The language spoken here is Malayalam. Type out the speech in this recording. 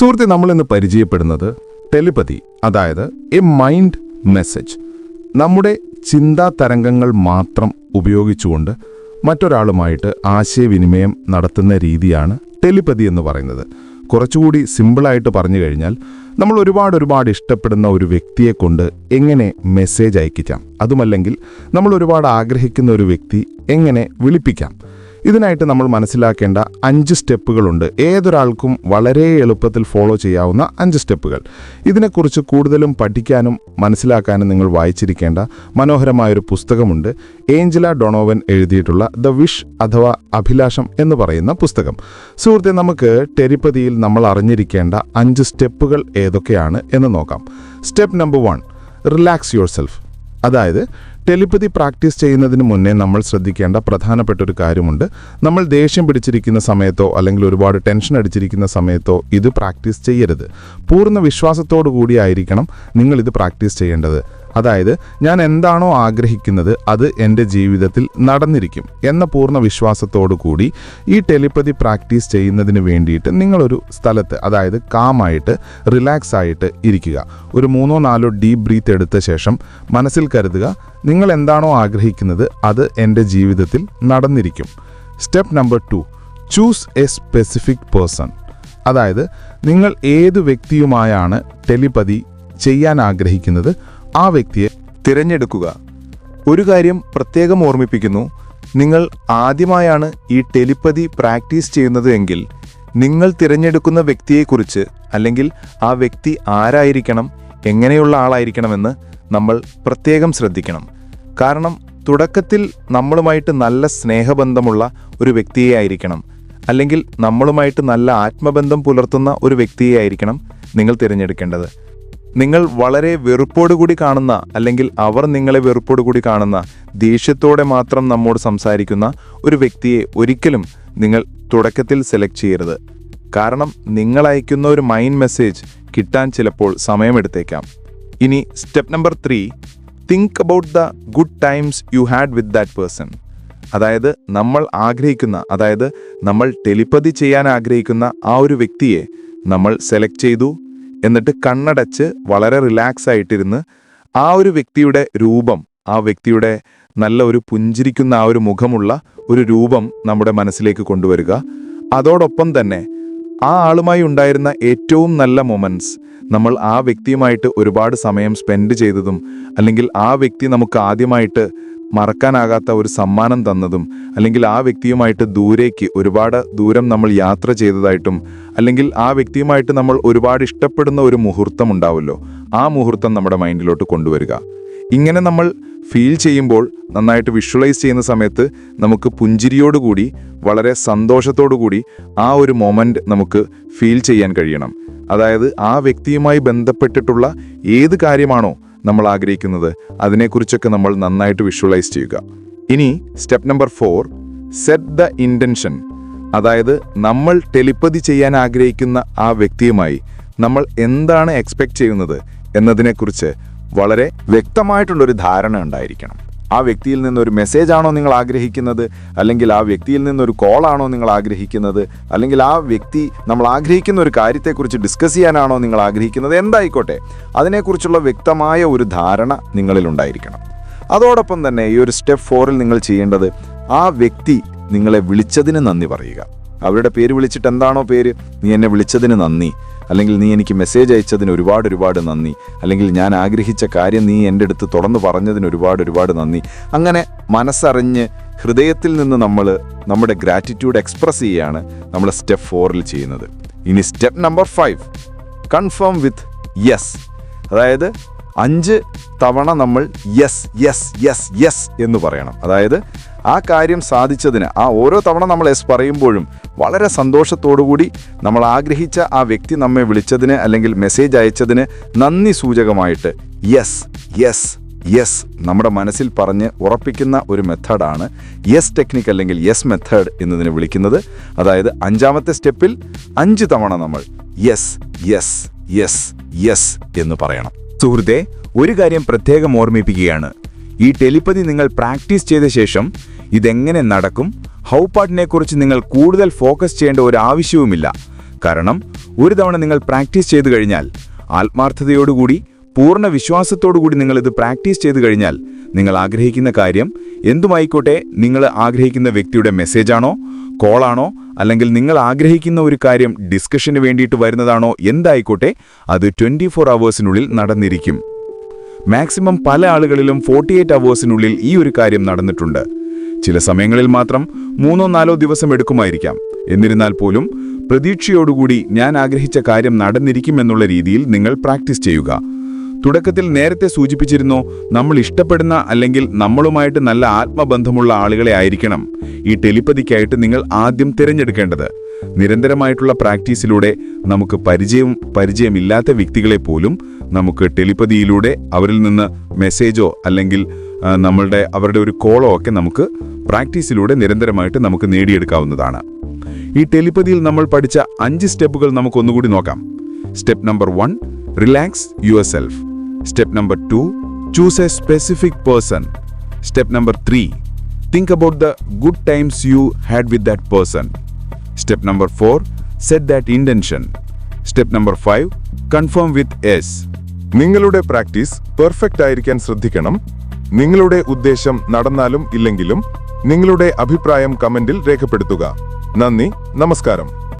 സുഹൃത്തെ നമ്മൾ ഇന്ന് പരിചയപ്പെടുന്നത് ടെലിപ്പതി അതായത് എ മൈൻഡ് മെസ്സേജ്. നമ്മുടെ ചിന്താ തരംഗങ്ങൾ മാത്രം ഉപയോഗിച്ചുകൊണ്ട് മറ്റൊരാളുമായിട്ട് ആശയവിനിമയം നടത്തുന്ന രീതിയാണ് ടെലിപ്പതി എന്ന് പറയുന്നത്. കുറച്ചുകൂടി സിമ്പിളായിട്ട് പറഞ്ഞു കഴിഞ്ഞാൽ നമ്മൾ ഒരുപാട് ഒരുപാട് ഇഷ്ടപ്പെടുന്ന ഒരു വ്യക്തിയെ കൊണ്ട് എങ്ങനെ മെസ്സേജ് അയക്കിക്കാം അതുമല്ലെങ്കിൽ നമ്മൾ ഒരുപാട് ആഗ്രഹിക്കുന്ന ഒരു വ്യക്തി എങ്ങനെ വിളിപ്പിക്കാം? ഇതിനായിട്ട് നമ്മൾ മനസ്സിലാക്കേണ്ട അഞ്ച് സ്റ്റെപ്പുകളുണ്ട്. ഏതൊരാൾക്കും വളരെ എളുപ്പത്തിൽ ഫോളോ ചെയ്യാവുന്ന അഞ്ച് സ്റ്റെപ്പുകൾ. ഇതിനെക്കുറിച്ച് കൂടുതലും പഠിക്കാനും മനസ്സിലാക്കാനും നിങ്ങൾ വായിച്ചിരിക്കേണ്ട മനോഹരമായൊരു പുസ്തകമുണ്ട്. ഏഞ്ചല ഡൊണോവൻ എഴുതിയിട്ടുള്ള ദ വിഷ് അഥവാ അഭിലാഷം എന്ന് പറയുന്ന പുസ്തകം. സുഹൃത്തെ നമുക്ക് ടെരിപ്പതിയിൽ നമ്മൾ അറിഞ്ഞിരിക്കേണ്ട അഞ്ച് സ്റ്റെപ്പുകൾ ഏതൊക്കെയാണ് എന്ന് നോക്കാം. Step number one relax yourself. അതായത് ടെലിപ്പതി പ്രാക്ടീസ് ചെയ്യുന്നതിന് മുന്നേ നമ്മൾ ശ്രദ്ധിക്കേണ്ട പ്രധാനപ്പെട്ട ഒരു കാര്യമുണ്ട്. നമ്മൾ ദേഷ്യം പിടിച്ചിരിക്കുന്ന സമയത്തോ അല്ലെങ്കിൽ ഒരുപാട് ടെൻഷൻ അടിച്ചിരിക്കുന്ന സമയത്തോ ഇത് പ്രാക്ടീസ് ചെയ്യരുത്. പൂർണ വിശ്വാസത്തോടു കൂടിയായിരിക്കണം നിങ്ങൾ ഇത് പ്രാക്ടീസ് ചെയ്യേണ്ടത്. അതായത് ഞാൻ എന്താണോ ആഗ്രഹിക്കുന്നത് അത് എന്റെ ജീവിതത്തിൽ നടന്നിരിക്കും എന്ന പൂർണ വിശ്വാസത്തോടു കൂടി ഈ ടെലിപ്പതി പ്രാക്ടീസ് ചെയ്യുന്നതിന് വേണ്ടിയിട്ട് നിങ്ങളൊരു സ്ഥലത്ത് അതായത് കാമായിട്ട് റിലാക്സ് ആയിട്ട് ഇരിക്കുക. ഒരു മൂന്നോ നാലോ ഡീപ് ബ്രീത്ത് എടുത്ത ശേഷം മനസ്സിൽ കരുതുക നിങ്ങൾ എന്താണോ ആഗ്രഹിക്കുന്നത് അത് എന്റെ ജീവിതത്തിൽ നടന്നിരിക്കും. Step number two choose a specific person. അതായത് നിങ്ങൾ ഏത് വ്യക്തിയുമായാണ് ടെലിപ്പതി ചെയ്യാൻ ആഗ്രഹിക്കുന്നത് ആ വ്യക്തിയെ തിരഞ്ഞെടുക്കുക. ഒരു കാര്യം പ്രത്യേകം ഓർമ്മിപ്പിക്കുന്നു. നിങ്ങൾ ആദ്യമായാണ് ഈ ടെലിപ്പതി പ്രാക്ടീസ് ചെയ്യുന്നത് എങ്കിൽ നിങ്ങൾ തിരഞ്ഞെടുക്കുന്ന വ്യക്തിയെക്കുറിച്ച് അല്ലെങ്കിൽ ആ വ്യക്തി ആരായിരിക്കണം എങ്ങനെയുള്ള ആളായിരിക്കണമെന്ന് നമ്മൾ പ്രത്യേകം ശ്രദ്ധിക്കണം. കാരണം തുടക്കത്തിൽ നമ്മളുമായിട്ട് നല്ല സ്നേഹബന്ധമുള്ള ഒരു വ്യക്തിയെ ആയിരിക്കണം. അല്ലെങ്കിൽ നമ്മളുമായിട്ട് നല്ല ആത്മബന്ധം പുലർത്തുന്ന ഒരു വ്യക്തിയെ ആയിരിക്കണം നിങ്ങൾ തിരഞ്ഞെടുക്കേണ്ടത്. നിങ്ങൾ വളരെ വെറുപ്പോടുകൂടി കാണുന്ന അല്ലെങ്കിൽ അവർ നിങ്ങളെ വെറുപ്പോടുകൂടി കാണുന്ന ദേഷ്യത്തോടെ മാത്രം നമ്മോട് സംസാരിക്കുന്ന ഒരു വ്യക്തിയെ ഒരിക്കലും നിങ്ങൾ തുടക്കത്തിൽ സെലക്ട് ചെയ്യരുത്. കാരണം നിങ്ങൾ അയക്കുന്ന ഒരു മൈൻഡ് മെസ്സേജ് കിട്ടാൻ ചിലപ്പോൾ സമയമെടുത്തേക്കാം. ഇനി step number three think about the good times you had with that person അതായത് നമ്മൾ ആഗ്രഹിക്കുന്ന അതായത് നമ്മൾ ടെലിപ്പതി ചെയ്യാൻ ആഗ്രഹിക്കുന്ന ആ ഒരു വ്യക്തിയെ നമ്മൾ സെലക്ട് ചെയ്തു. എന്നിട്ട് കണ്ണടച്ച് വളരെ റിലാക്സ് ആയിട്ടിരുന്ന് ആ ഒരു വ്യക്തിയുടെ രൂപം ആ വ്യക്തിയുടെ നല്ല ഒരു പുഞ്ചിരിക്കുന്ന ആ ഒരു മുഖമുള്ള ഒരു രൂപം നമ്മുടെ മനസ്സിലേക്ക് കൊണ്ടുവരിക. അതോടൊപ്പം തന്നെ ആ ആളുമായി ഉണ്ടായിരുന്ന ഏറ്റവും നല്ല മൊമെന്റ്സ് നമ്മൾ ആ വ്യക്തിയുമായിട്ട് ഒരുപാട് സമയം സ്പെൻഡ് ചെയ്തതും അല്ലെങ്കിൽ ആ വ്യക്തി നമുക്ക് ആദ്യമായിട്ട് മറക്കാനാകാത്ത ഒരു സമ്മാനം തന്നതും അല്ലെങ്കിൽ ആ വ്യക്തിയുമായിട്ട് ദൂരേക്ക് ഒരുപാട് ദൂരം നമ്മൾ യാത്ര ചെയ്തതായിട്ടും അല്ലെങ്കിൽ ആ വ്യക്തിയുമായിട്ട് നമ്മൾ ഒരുപാട് ഇഷ്ടപ്പെടുന്ന ഒരു മുഹൂർത്തം ഉണ്ടാവുമല്ലോ ആ മുഹൂർത്തം നമ്മുടെ മൈൻഡിലോട്ട് കൊണ്ടുവരിക. ഇങ്ങനെ നമ്മൾ ഫീൽ ചെയ്യുമ്പോൾ നന്നായിട്ട് വിഷ്വലൈസ് ചെയ്യുന്ന സമയത്ത് നമുക്ക് പുഞ്ചിരിയോടുകൂടി വളരെ സന്തോഷത്തോടുകൂടി ആ ഒരു മൊമെന്റ് നമുക്ക് ഫീൽ ചെയ്യാൻ കഴിയണം. അതായത് ആ വ്യക്തിയുമായി ബന്ധപ്പെട്ടിട്ടുള്ള ഏത് കാര്യമാണോ നമ്മൾ ആഗ്രഹിക്കുന്നത്. അതിനെക്കുറിച്ചൊക്കെ നമ്മൾ നന്നായിട്ട് വിഷ്വലൈസ് ചെയ്യുക. ഇനി step number four set the intention അതായത് നമ്മൾ ടെലിപ്പതി ചെയ്യാൻ ആഗ്രഹിക്കുന്ന ആ വ്യക്തിയുമായി നമ്മൾ എന്താണ് എക്സ്പെക്റ്റ് ചെയ്യുന്നത് എന്നതിനെക്കുറിച്ച് വളരെ വ്യക്തമായിട്ടുള്ളൊരു ധാരണ ഉണ്ടായിരിക്കണം. ആ വ്യക്തിയിൽ നിന്നൊരു മെസ്സേജ് ആണോ നിങ്ങൾ ആഗ്രഹിക്കുന്നത്? അല്ലെങ്കിൽ ആ വ്യക്തിയിൽ നിന്നൊരു കോളാണോ നിങ്ങൾ ആഗ്രഹിക്കുന്നത്? അല്ലെങ്കിൽ ആ വ്യക്തി നമ്മൾ ആഗ്രഹിക്കുന്ന ഒരു കാര്യത്തെക്കുറിച്ച് ഡിസ്കസ് ചെയ്യാനാണോ നിങ്ങൾ ആഗ്രഹിക്കുന്നത്? എന്തായിക്കോട്ടെ അതിനെക്കുറിച്ചുള്ള വ്യക്തമായ ഒരു ധാരണ നിങ്ങളിൽ ഉണ്ടായിരിക്കണം. അതോടൊപ്പം തന്നെ ഈ ഒരു സ്റ്റെപ്പ് ഫോറിൽ നിങ്ങൾ ചെയ്യേണ്ടത് ആ വ്യക്തി നിങ്ങളെ വിളിച്ചതിന് നന്ദി പറയുക. അവരുടെ പേര് വിളിച്ചിട്ട് എന്താണോ പേര്? നീ എന്നെ വിളിച്ചതിന് നന്ദി. അല്ലെങ്കിൽ നീ എനിക്ക് മെസ്സേജ് അയച്ചതിന് ഒരുപാട് ഒരുപാട് നന്ദി. അല്ലെങ്കിൽ ഞാൻ ആഗ്രഹിച്ച കാര്യം നീ എന്റെ അടുത്ത് തുറന്നു പറഞ്ഞതിന് ഒരുപാട് ഒരുപാട് നന്ദി. അങ്ങനെ മനസ്സറിഞ്ഞ് ഹൃദയത്തിൽ നിന്ന് നമ്മൾ നമ്മുടെ ഗ്രാറ്റിറ്റ്യൂഡ് എക്സ്പ്രസ് ചെയ്യുകയാണ് നമ്മൾ സ്റ്റെപ്പ് ഫോറിൽ ചെയ്യുന്നത്. ഇനി step number five confirm with yes അതായത് അഞ്ച് തവണ നമ്മൾ യെസ് യെസ് യെസ് യെസ് എന്ന് പറയണം. അതായത് ആ കാര്യം സാധിച്ചതിന് ആ ഓരോ തവണ നമ്മൾ എസ് പറയുമ്പോഴും വളരെ സന്തോഷത്തോടുകൂടി നമ്മൾ ആഗ്രഹിച്ച ആ വ്യക്തി നമ്മെ വിളിച്ചതിന് അല്ലെങ്കിൽ മെസ്സേജ് അയച്ചതിന് നന്ദി സൂചകമായിട്ട് യെസ് യെസ് യെസ് നമ്മുടെ മനസ്സിൽ പറഞ്ഞ് ഉറപ്പിക്കുന്ന ഒരു മെത്തേഡാണ് യെസ് ടെക്നിക്ക് അല്ലെങ്കിൽ യെസ് മെത്തേഡ് എന്നതിന് വിളിക്കുന്നത്. അതായത് അഞ്ചാമത്തെ സ്റ്റെപ്പിൽ അഞ്ച് തവണ നമ്മൾ യെസ് യെസ് യെസ് യെസ് എന്ന് പറയണം. സുഹൃത്തെ ഒരു കാര്യം പ്രത്യേകം ഓർമ്മിപ്പിക്കുകയാണ്. ഈ ടെലിപ്പതി നിങ്ങൾ പ്രാക്ടീസ് ചെയ്ത ശേഷം ഇതെങ്ങനെ നടക്കും? ഹൗ പാട്ടിനെക്കുറിച്ച് നിങ്ങൾ കൂടുതൽ ഫോക്കസ് ചെയ്യേണ്ട ഒരു ആവശ്യവുമില്ല. കാരണം ഒരു തവണ നിങ്ങൾ പ്രാക്ടീസ് ചെയ്തു കഴിഞ്ഞാൽ ആത്മാർത്ഥതയോടുകൂടി പൂർണ വിശ്വാസത്തോടുകൂടി നിങ്ങൾ ഇത് പ്രാക്ടീസ് ചെയ്തു കഴിഞ്ഞാൽ നിങ്ങൾ ആഗ്രഹിക്കുന്ന കാര്യം എന്തുമായിക്കോട്ടെ നിങ്ങൾ ആഗ്രഹിക്കുന്ന വ്യക്തിയുടെ മെസ്സേജാണോ കോളാണോ അല്ലെങ്കിൽ നിങ്ങൾ ആഗ്രഹിക്കുന്ന ഒരു കാര്യം ഡിസ്കഷന് വേണ്ടിയിട്ട് വരുന്നതാണോ എന്തായിക്കോട്ടെ അത് ട്വന്റി ഫോർ അവേഴ്സിനുള്ളിൽ നടന്നിരിക്കും. മാക്സിമം പല ആളുകളിലും ഫോർട്ടി എയ്റ്റ് അവേഴ്സിനുള്ളിൽ ഈ ഒരു കാര്യം നടന്നിട്ടുണ്ട്. ചില സമയങ്ങളിൽ മാത്രം മൂന്നോ നാലോ ദിവസം എടുക്കുമായിരിക്കാം. എന്നിരുന്നാൽ പോലും പ്രതീക്ഷയോടുകൂടി ഞാൻ ആഗ്രഹിച്ച കാര്യം നടന്നിരിക്കുമെന്നുള്ള രീതിയിൽ നിങ്ങൾ പ്രാക്ടീസ് ചെയ്യുക. തുടക്കത്തിൽ നേരത്തെ സൂചിപ്പിച്ചിരുന്നു നമ്മൾ ഇഷ്ടപ്പെടുന്ന അല്ലെങ്കിൽ നമ്മളുമായിട്ട് നല്ല ആത്മബന്ധമുള്ള ആളുകളെ ആയിരിക്കണം. ഈ ടെലിപ്പതിക്കായിട്ട് നിങ്ങൾ ആദ്യം തിരഞ്ഞെടുക്കേണ്ടത്. നിരന്തരമായിട്ടുള്ള പ്രാക്ടീസിലൂടെ നമുക്ക് പരിചയം പരിചയമില്ലാത്ത വ്യക്തികളെ പോലും നമുക്ക് ടെലിപ്പതിയിലൂടെ അവരിൽ നിന്ന് മെസ്സേജോ അല്ലെങ്കിൽ നമ്മളുടെ അവരുടെ ഒരു കോളോ ഒക്കെ നമുക്ക് പ്രാക്ടീസിലൂടെ നിരന്തരമായിട്ട് നമുക്ക് നേടിയെടുക്കാവുന്നതാണ്. ഈ ടെലിപ്പതിയിൽ നമ്മൾ പഠിച്ച അഞ്ച് സ്റ്റെപ്പുകൾ നമുക്ക് ഒന്നുകൂടി നോക്കാം. Step number one relax yourself. Step number two choose a specific person step number 3. Think about the good times you had with that person. Step number 4. Set that intention. Step number five confirm with yes നിങ്ങളുടെ പ്രാക്ടീസ് പെർഫെക്റ്റ് ആയിരിക്കാൻ ശ്രദ്ധിക്കണം നിങ്ങളുടെ ഉദ്ദേശം നടന്നാലും ഇല്ലെങ്കിലും നിങ്ങളുടെ അഭിപ്രായം കമന്റിൽ രേഖപ്പെടുത്തുക നന്ദി നമസ്കാരം